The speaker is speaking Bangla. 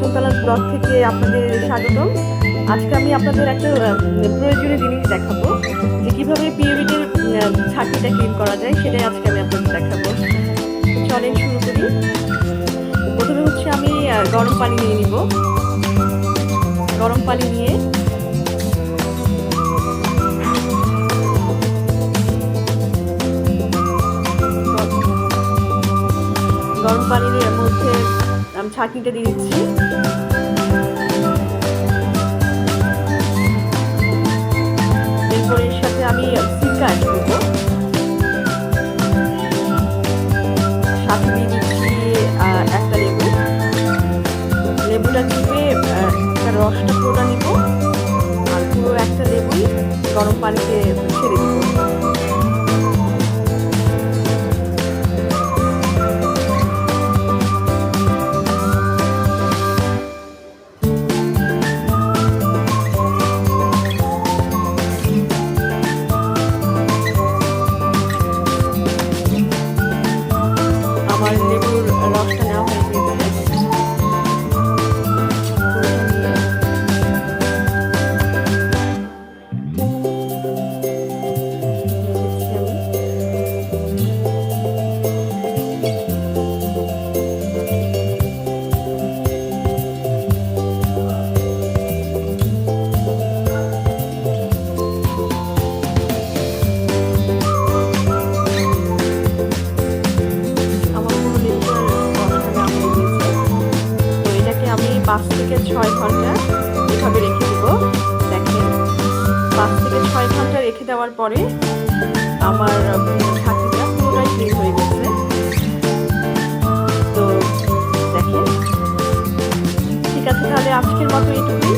মাসুমতলার ব্লগ থেকে আপনাদের স্বাগতম। আজকে আমি আপনাদের একটা প্রয়োজনীয় জিনিস দেখাবো, যে কীভাবে পিওরিটির ছাঁকিটা ক্লিন করা যায় সেটাই আজকে আমি আপনাদের দেখাবো। চলেন শুরু করি। প্রথমে হচ্ছে আমি গরম পানি নিয়ে নিব। গরম পানি নিয়ে গরম পানি পানির মধ্যে ছাঁকনিটা দিয়ে দিচ্ছি এরপর এর সাথে আমি একটা লেবু। লেবুটা একটা রসটা পুরোটা নিব। আর একটা লেবুই গরম পানিতে ছেড়ে দিব। পাঁচ থেকে ছয় ঘণ্টা এভাবে রেখে দেবো। দেখেন, পাঁচ থেকে ছয় ঘণ্টা রেখে দেওয়ার পরে আমার ছাতিটা পুরোটাই ক্লিন হয়ে গেছে। তো দেখেন, ঠিক আছে, তাহলে আজকের মতো এইটুকুই।